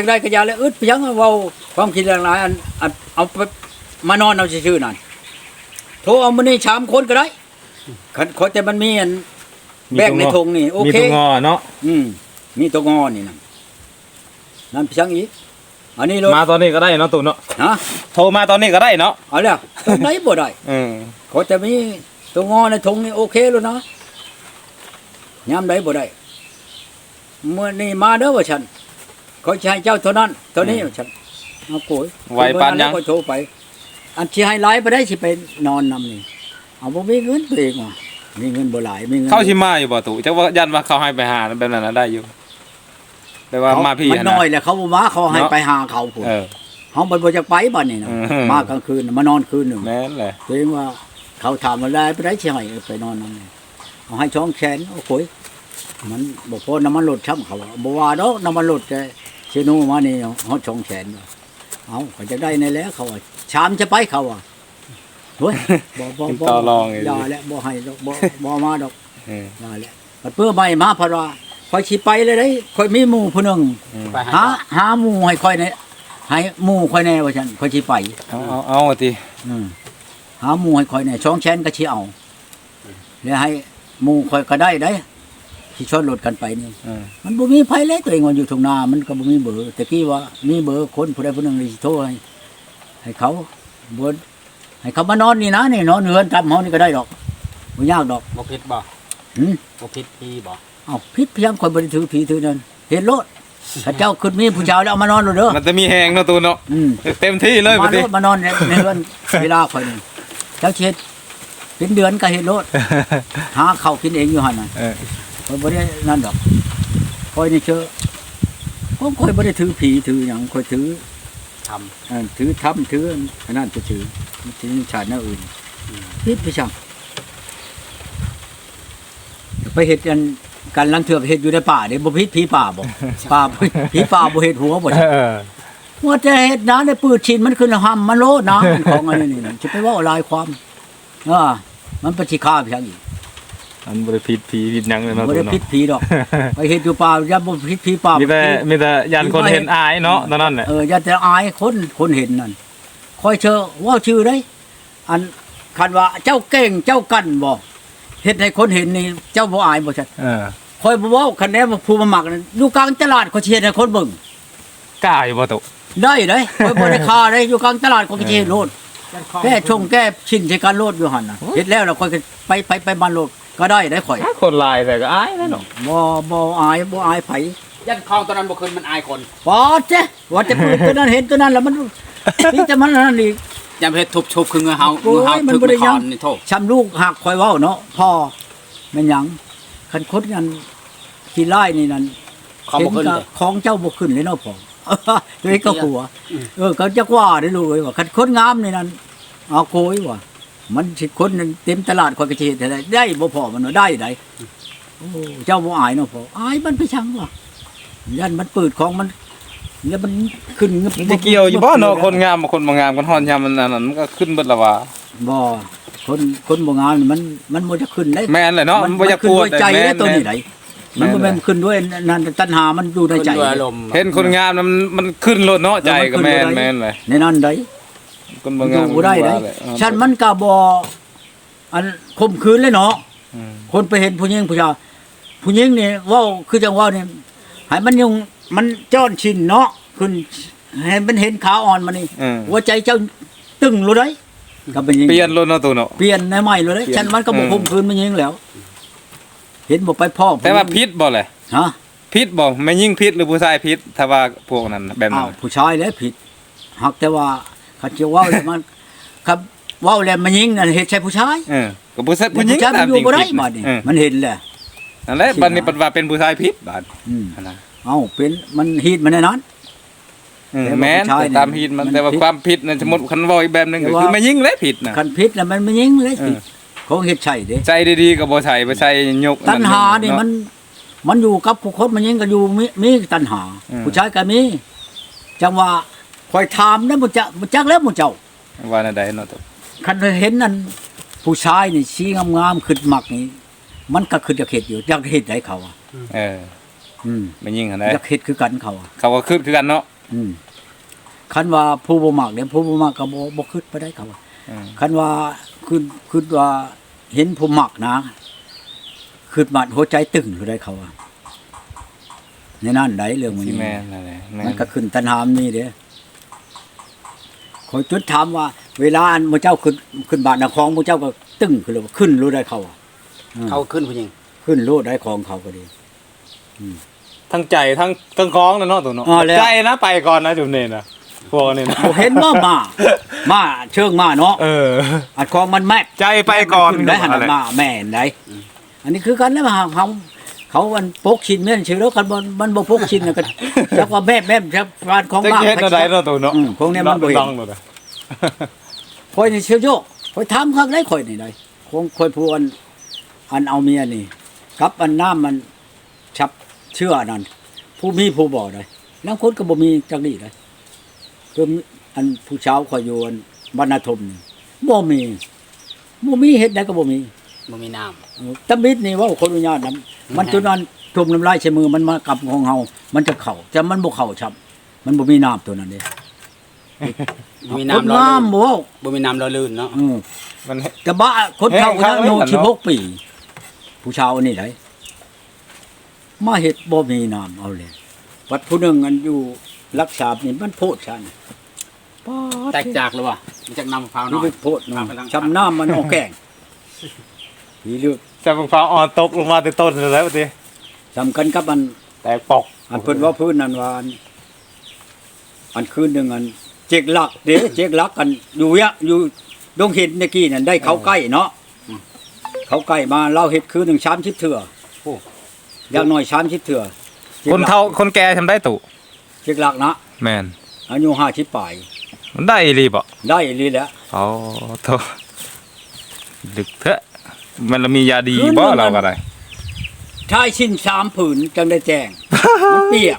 จังได้ก็อยาแล้วอึดเพียงเว้าความคิดหลายๆอันอันเอาไปมานอนเอาซื่อๆนั่นโทรเอามื้อนี้ชามคนก็ได้คันขอแต่มันมีอันมีแบกในตัวงอธงนี่โอมีเค ตัวงอเนาะอืมมีตัวงอนี่นะนั่นเพียงอีกอันนี้รถมาตอนนี้ก็ได้เนาะตู่เนาะฮะโทรมาตอนนี้ก็ได้เนาะเอาแล้วตรงไหนบ่ได้เออขอแต่มีตัวงอในธงนี่โอเคแล้วนะยามใดบ่ได้เมื่อนี่มาเด้อว่าฉัน เขาจะให้เจ้าเท่านั้นเท่านี้ว่าฉันเอาโกยไวปานยังเบอร์นั้นแล้วก็โทรไป อันที่ให้ไลฟ์ไปได้สิไปนอนนำนี่เอาบ่มีเงินตัวเองว่ะมีเงินบ่หลายมีเงินเข้าชิมาอยู่บ่ตู่จักว่ายันว่าเขาให้ไปหาแบบนั้นน่ะได้อยู่แต่ว่ามาพี่มันหั่นน้น่ะอยแหละเขาบ่มาเขาให้เนาะไปหาเขาพุ่นเออ เฮาบ่บ่จักไปบัดนี้นะอืม มากลางคืนน่ะมานอนคืนหนึง แม่นแหละ ตัวเองว่าเขาถามว่าได้ไปได้สิให้ไปนอนนำเอาให้ช่องแขนโอ้โหย มันบ่พอน้ำมันลดช้ำเขาว่าบ่ว่าดอกน้ำมันลดแต่เชนูมานี่ฮอดช่องแขนว่าเอาเขาจะได้ในแล้วเขาว่าชามจะไปเขาว่าเฮ้ยบ่บ่เป็นบ่ต่อรองอีกอย่าแล้วบ่ให้ดอกบ่บ่มาดอกเอออย่าแล้วบัดเพื่อใหม่มาเพราะว่าคอยสิไปเลยได้คอยมีหมู่ผู้หนึงไปหาหาหาหมู่ให้คอยในให้หมู่คอยแน่ว่าฉันคอยสิไปเอาเอาเอาว่าติอืมหาหมู่ให้คอยแน่ช่องแชนก็สิเอาแล้วให้หมู่คอยก็ได้ได้ ที่ชนรถกันไปนี่เออมันบ่มีไผเลยตัวเองว่าอยู่ตรงหน้ามันก็บ่มีเบอร์แต่กี้ว่ามีเบอร์คนผู้ใดผู้หนึงนี่สิโทรให้ให้เขาบ่ให้เขามานอนนี่นะนี่นอนเฮือนทำเฮานี่ก็ได้ดอกบ่ยากดอกบ่ผิดบ่หืม บ่ผิดพี่บ่เอ้าพิษเพียงคนบ่ได้ถือผีถือนั่นเห็นโลดถ้าเจ้าขึ้นมีผู้ชายแล้วเอามานอนโลดเด้อมันจะมีแหงเนาะตู่เนาะอืมเต็มที่เลยมาบัดโลนี้ ดมานอนในในเรือน เวลาคอยนี่เจ้าเช็ดเป็นเดือนก็เห็นโลด หาข้าวกินเองอยู่หั่นน่ะเออค อยบ่ได้นั่นดอกคอยนี่เชื่อผมคอยบ่ได้ถือผีถือหยังคอยถือทำเอ่อถือทำถืออันนั้นจะถือถือชาติหน้าอื่นพิษไปช่างไปเฮ็ดกันกันลังเถือกเฮ็ดอยู่ในป่าเด้บ่พิษผีป่าบ่ป่าผีป่าบ่เฮ็ดหัวบ่เออว่าจะเฮ็ดนะในปืนชินมันขึ้นห้ำมันโลดนะมันของอันนี้นี่นะจะไปเว่าลายความอ่ามันปฏิฆาเพียงอีก อันบ่ได้ผิดผีผิดหยังเลยเนาะบ่ตู่ได้เนาะพิษผีดอก ไปเฮ็ดอยู่ป่าอย่าบ่พิษผีป่ามีแต่มีแต่ยันคนเห็นอายเนาะตอนนั้นแหละเอออย่าแต่อายคนคนเห็นนั่นคอยเชอว่าชื่อได้อันคันว่าเจ้าเก่งเจ้ากันบ่เฮ็ดให้คนเห็นนี่เจ้าบ่อายบ่ชัดเออคอยบ่เว้าคันแน่ว่าผู้มามักนั่นอยู่กลางตลาดเขาสิเฮ็ดให้คนเบิ่งกล้าอยู่บ่ตู่ได้เด้คอยบ่ได้ค่าได้อยู่กลางตลาดเขาก็สิเฮ็ดโลดแก้ชงแก้ชินใช้การโลดอยู่หั่นน่ะเฮ็ดแล้วเราค่อยก็ไปไปไปบ้านโลด ก็ได้ได้ข่อยคนลายแต่ก็อายแน่นอนบ่บ่อายบ่อายไผยันคลองตอนนั้นบ่คืนมันอายคนปอดเจ้ว่าจะปืนตัวนั้นเห็นตัวนั้นแล้วมันนี่แต่มันนั่นอีกยามเฮ็ดทุบชุบคือเงือเฮาโอ้ยเงือเฮามันถึกบ่ได้มันคยัองนนี่โทษช้ำลูกหักคอยเว้าเนาะพ่อแม่นหยังคันคดกันขี้ไล่นี่นั่นเขาบ่คืนเห็นเลก็ยของเจ้าบ่ขึ้นเลยเนาะพ่อตัวเองก็กลัวเออเขาจะว่าได้รู้เลยว่าคันคนงามนี่นั่นเอาโกยว่า มันสิคนหนึ่งเต็มตลาดคนก็สิเฮ็ดได้ได้บ่พอมันว่าได้ได้โอ้เจ้าบ่อายเนาะพ่ออายมันไปชังว่ะยันมันเปิดของมันแล้วมันขึ้นมันจะเกี่ยวอยู่บ่เนาะคนงามกับคนบ่งามคนฮ้อนยามมันอันนั้นมันก็ขึ้นเบิดละว่าบ่คนคนบ่งามนี่มันมันบ่จะขึ้นได้แม่นเลยเนาะมันบ่อยากขึ้นพูดด้วยใจแม่ได้นตัวนี้ได้มันบ่แม่แม่นนขึ้นด้วยนั่นตัณหามันอยู่ในใจขึ้นด้วยอารมณ์เห็นคนงามนั้นมันมันขึ้นรถเนาะใจก็แม่นแม่นเลยในนั้นได้ คนบ่มันงามอยู่ได้ได้ว่าเลยเออฉันมันก็บ่อันข่มขืนเลยเนาะอืมคนไปเห็นผู้หญิงผู้ชายผู้หญิงนี่เว่าคือจังว่านี่ให้มันยังมันจ้อนชินเนาะขึ้นให้มันเห็นขาอ่อนมันนี่อืมหัวใจเจ้าตึงรู้ได้ก็เป็นอยังเปลี่ยนรถเนาะตู่เนาะเปลี่ยนในใหม่เลยได้เปลี่ยนฉันมันก็บ่อืมคุมคืนมันยิงแล้ว เห็นบ่ไปพ่อแต่ว่าพิษบ่เลยฮะพิษบ่แม่นยิ่งพิษหรือผู้ชายพิษถ้าว่าพวกนั้นน่ะแบบอ้านั้วนผู้ชายแล้วผิดหากแต่ว่า คันจะเว้าแล้วมันครับเว้าแล้วมันยิงนั่นเฮ็ดใช่ผู้ชายเออก็ผู้ชายผู้หญิงผู้ชายมันอยู่บ่ได้บัดนี้เออมันเห็นแหละ นั่นแหละบัดนี้ปัดว่าเป็นผู้ชายพิษบาดอืม อันนั้นเอ้าเป็นมันฮีดมันในนั้นอืมแต่ว่าแม่นผู้ชายแต่ตามพิษมันมันแต่ว่าพิษความผิดนั่นสมมุติคันเว้าอีกแบบหนึงแต่ก็ว่า คือแม่ยิ่งเลยผิดน่ะ คันพิษน่ะมันมันยิงเลยเออ ของเฮ็ดใช่เด้ ใจดีๆก็บ่ใช่บ่ใช่ยกตัณหานี่มันมันอยู่กับผู้คนมันยิงก็อยู่มีมีตัณหา อืม ผู้ชายก็มีจังว่า คอยถามนะบ่จะบ่จักแล้วบ่เจ้าว่าแนวใดเนาะตัวคันเห็นนั่นผู้ชายนี่ชี้งามๆขึ้นมักนี่มันก็ขึ้นจะเฮ็ดอยู่อยากเฮ็ดให้เขาอะเออ อืมไม่ยิ่งหั่นได้อยากเฮ็ดคือกันเขาอะเขาก็ขึ้นคือกันเนาะอืมคันว่าผู้บ่มักเนี่ยผู้บ่มักก็บ่บ่คิดไปได้เขาอะอืมคันว่าคือคือว่าเห็นผู้มักนะคือมันหัวใจตึงอยู่ได้เขาอะในนั่นได้เรื่องมันที่นี้แม่นนั่นแหละแม่มันนก็ขึ้นตันหามนี่เด้ คอยจุดถามว่า เวลาอันหมู่เจ้าขึ้นขึ้นบาทนาของหมู่เจ้าก็ตึงขึ้นเลยว่าขึ้นรู้ได้เขาอะอืมเขาขึ้นผู้หญิงขึ้นรู้ได้ของเขาก็ดี ทั้งใจทั้งทั้งคล้องนะเนาะตัวเนาะอ๋อแล้ว ใจนะไปก่อนนะจุดนี้นะพวกนี้นะบ่เห็นว่ามา มาเชิงมาเนาะเออ อัดของมันแมบใจไปก่อน ขึ้ได้หันมาแม่นได้อันนี้คือกันแล้วมาเขา เขามันปกชินแม่นชื่อแล้วกันมันมันบ่ปกชินน่ะก็จักว่าแม่แม่จักฟานของจะมากเฮ็ดอะไรเนาะตัวเนาะอืมพวกนี้มันบ่เห็น ต้องเลยคอยนี่เชื่อโยกคอยถามข้างได้คอยนี่ได้คงคอยพูอันอันเอาเมียนี่กับอันน้ำมันชับเชื่อนั่นผู้มีผู้บ่ได้แล้วคนก็บ่มีจักดีได้คืออันผู้เช้าคอยอยู่อันบรรณาธมนี่บ่มีบ่มีเฮ็ดได้ก็บ่มี บ่มีน้ตำบิดนี่ว่าคนวิญญาณนั้นมันจนนั้นทุ่มน้ำลายใช้มือมันมากับของเฮามันจะเข้าแต่มันบ่เข้าชับมันบ่มีน้ำตัวนั้นเด้ำบ่มีคนน้ำรอลื่นน้ำบ่เว้าบ่มีน้ำรอลื่นเนาะ อือมัน แต่บ้าคนเฒ่าแห้งนะข้างโยไว้ชิก่อนเนาะบกปี ผู้ชาวนี่ได้มาเฮ็ดบ่มีน้ำเอาเลยวัดผู้หนึงอันอยู่รักษานี่มันโพดชันป้าด แตกจากเลยว่ะมันจากน้ำมะพร้าวนี่น้อย ไปโพดเนาะน้ำไปล้างชำน้ำมันเอาแกง นี่เลือกแต่บางฟ้าอ่อนตกลงมาแต่ต้นเลยแล้วติสำคัญกับมันแตกปอกอันเพิ่นว่าพื้นนั่นว่าอันอันคืนหนึ่งอันเจกหลักเด้เจกหลักกันอยู่เยะอยู่ดงเห็นเมื่อกี้นั่นได้เขาใกล้เนาะเขาใกล้มาเล่าเห็ดคืนหนึ่งชามชิบเถื่อโอ้อย่างน้อยชามชิบเถื่อจกคนหลักเฒ่าคนแก่ทำได้ตุเจกหลักนะแม่นอายุห้าชิบปลายมันได้อีหลีบ่ได้ลีแหล้วอ๋อโธ่ดึกเถอะ มันละมียาดีบ่เราก็ได้ชายชิ้นสามผืนจังได้แจ้งมันเปียก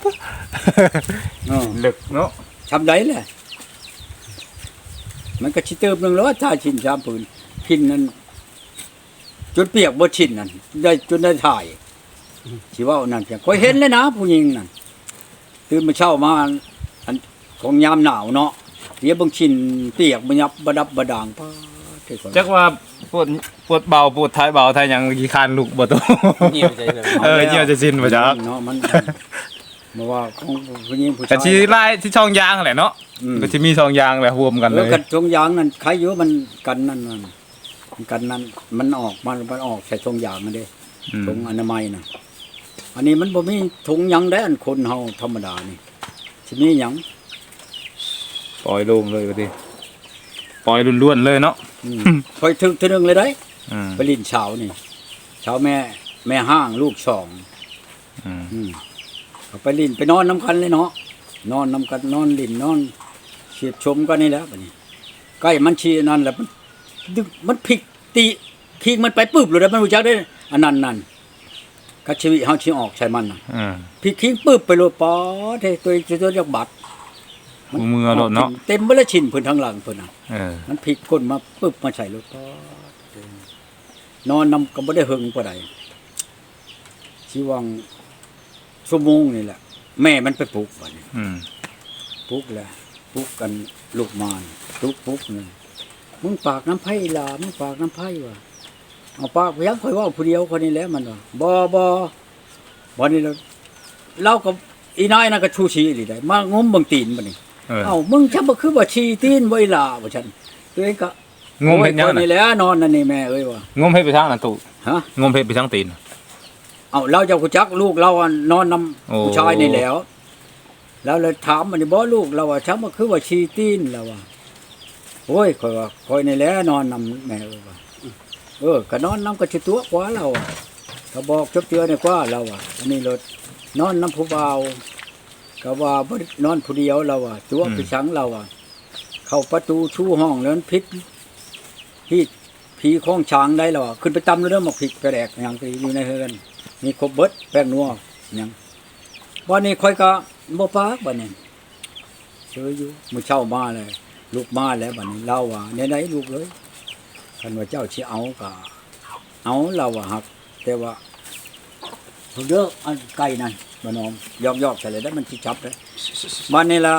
เออลึกเนาะทำได้แหละมันก็ชิเติมหนึ่งแล้วว่าชายชิ้นสามผืนพินนั้นจนเปียกบดชิ้นนั่นได้จนได้ถ่ายสิว่าเอานั่นเพียงคอยเห็นเลยนะ ผู้หญิงนั่นตื่นมาเช้ามาอันของยามหนาวเนาะเดี๋ยวบางชิ้นเปียกบยับบดับบดางป้าเท่ก่อนจักว่า ปวดปวดเบาปวดท้ายเบาท้ายหยังกี่คานลูกบ่โตเหี่ยวใจเลยเออเหี่ยวจะสิ้นบ่จ๊ะเนาะมันมาว่าของผู้หญิงผู้แต่ชายที่ไล่ที่ช่องยางแหละเนาะอืมก็ที่มีช่องยางแหละรวมกันเลแล้วยกันทงยางนั่นใครอยู่มันกันนั่นนั่นมันกันนั่นมันออกมันมันออกใส่ทงยางนั่นเด้ อืมทงอนามัยน่ะอันนี้มันบ่มีทงหยังได้อันคนเฮาธรรมดานี่สิมีหยังปล่อยโลงเลยว่าติปล่อยล้วนๆเลยเนาะอืม คอยถึงเทีนึงเลยได้อืมไปลินเช้านี่เช้าแม่ แม่ห้างลูกสองอืมอืมก็ไปลินไปนอนน้ำกันเลยเนาะนอนน้ำกันนอนลินนอนเฉียดชมกันนี่แหล้วบัดนี้ใกล้มันชีนั่นแหละมันดึกมันพลิกตีพิงมันไปปึ๊บเลยนะมันรู้จักได้อันนั้นนั่นกัชีวิตเฮาชิออกใช่มันน่ะ อืมพลิกคิงปึ๊บไปเลยปอเทตัวตัวตัวจากบัตร มือมือโดดเนาะเต็มเบลชินเพิ่นทางหลังเพิ่นน่ะเออมันพลิกก้นมาปึ๊บมาใส่รถปอดนอนนำก็บ่ได้หึงปานใดสิวังชั่วโมงนี่แหละ แม่มันไปปลุกบัดนี้อืมปลุกแหละปลุกกันลูกมานปลุกปลุกนี่มึงปากน้ำไผ่ลามึงปากน้ำไผ่ว่ะเอาปากพยังค่อยเว่าผู้เดียวคนนี้แหล้วมันว่าบ่บ่วันนี้เราเรากับอีน้อยน่ะก็ชูชีอีหลีได้มางมเบิ่งตีนบัดนี้ เออ เอ้ามึงจะบ่คือว่าชีตีนบ่อีหลาว่าฉันตัวเองก็งมเฮ็ดหยังโอ้ยคนน่ะนี่แหละนอนนั่นนี่แม่เอ้ยว่ะงมเฮ็ดไปทางนั้นตุฮะ งมเฮ็ดไปทางตีน เอาเราจะกูจักลูกเราอะนอนนำโอ้ผู้ชายนี่แหล้ว แล้วเลยถามมันนี่บ่ลูกเราว่าชักมันคือว่าชีตีนเราว่าโอ้ยคอยว่าคอยนี่แหละนอนนำแม่เอ้ยว่าเออก็นอนนำก็สิตัวกว่าเราอะก็บอกจบเตือนี่กว่าเราอะอันนี้รถนอนนำผู้บ่าว ก็ว่าบ่ได้นอนผู้เดียวเราอะตัวไปชังเราอะ เข้าประตูชูห้องแล้วมันพิษพี่ผีข้องช้างได้แล้วอะขึ้นไปตำแล้วเริ่มมาผิดกระแดกอย่างที่อยู่ในเฮือนมีครบเบิดแป้งนัวหยังวันนี้ค่อยก็บ่ปากบัดนี้เชยอยู่มื้อเช้ามาเลยลูกมาแล้วบัดนี้เล่าว่าไหนๆลูกเอ้ยคันว่าเจ้าสิเอาก็เอาเราว่าฮักแต่ว่าเพิ่น เด้ออันไก่นั่นบ่น้องยอกๆใส่เลยได้มันสิจับเลยวันนี้ละ